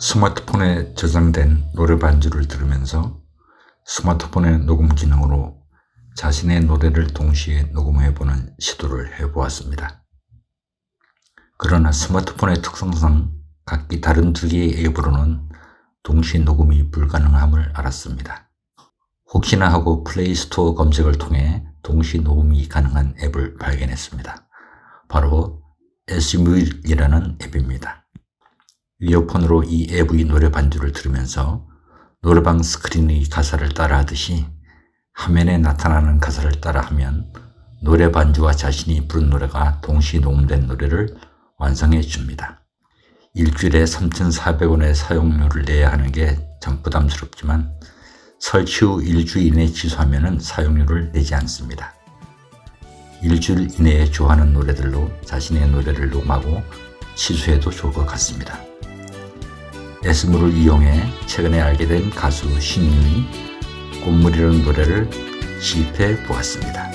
스마트폰에 저장된 노래 반주를 들으면서 스마트폰의 녹음 기능으로 자신의 노래를 동시에 녹음해보는 시도를 해보았습니다. 그러나 스마트폰의 특성상 각기 다른 두 개의 앱으로는 동시 녹음이 불가능함을 알았습니다. 혹시나 하고 플레이스토어 검색을 통해 동시 녹음이 가능한 앱을 발견했습니다. 바로 SMU이라는 앱입니다. 이어폰으로 이 앱의 노래 반주를 들으면서 노래방 스크린의 가사를 따라하듯이 화면에 나타나는 가사를 따라하면 노래 반주와 자신이 부른 노래가 동시 녹음된 노래를 완성해 줍니다. 일주일에 3,400원의 사용료를 내야 하는 게 참 부담스럽지만 설치 후 일주일 이내 취소하면 사용료를 내지 않습니다. 일주일 이내에 좋아하는 노래들로 자신의 노래를 녹음하고 취소해도 좋을 것 같습니다. 에스무를 이용해 최근에 알게 된 가수 신인이 꽃물이라는 노래를 시입해 보았습니다.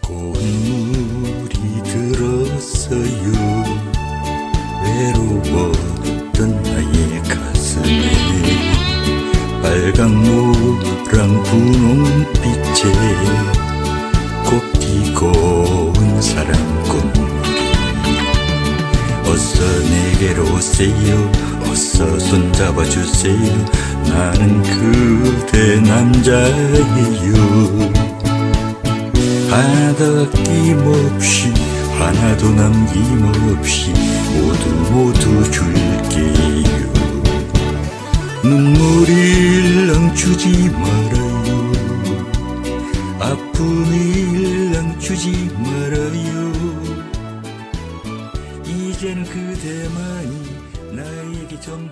꽃물이 들었어요 외로웠던 나의 가슴에 빨강 노랑 분홍빛에 꽃 피고 온 사랑 꽃물이 어서 내게로 오세요. 어서 손잡아 주세요. 나는 그대 남자예요. 하나도 아낌없이 하나도 남김없이 모두 모두 줄게요. 눈물을 랑주지 말아요. 아픔을 랑주지 말아요 이제는 그대만이 나에게 영원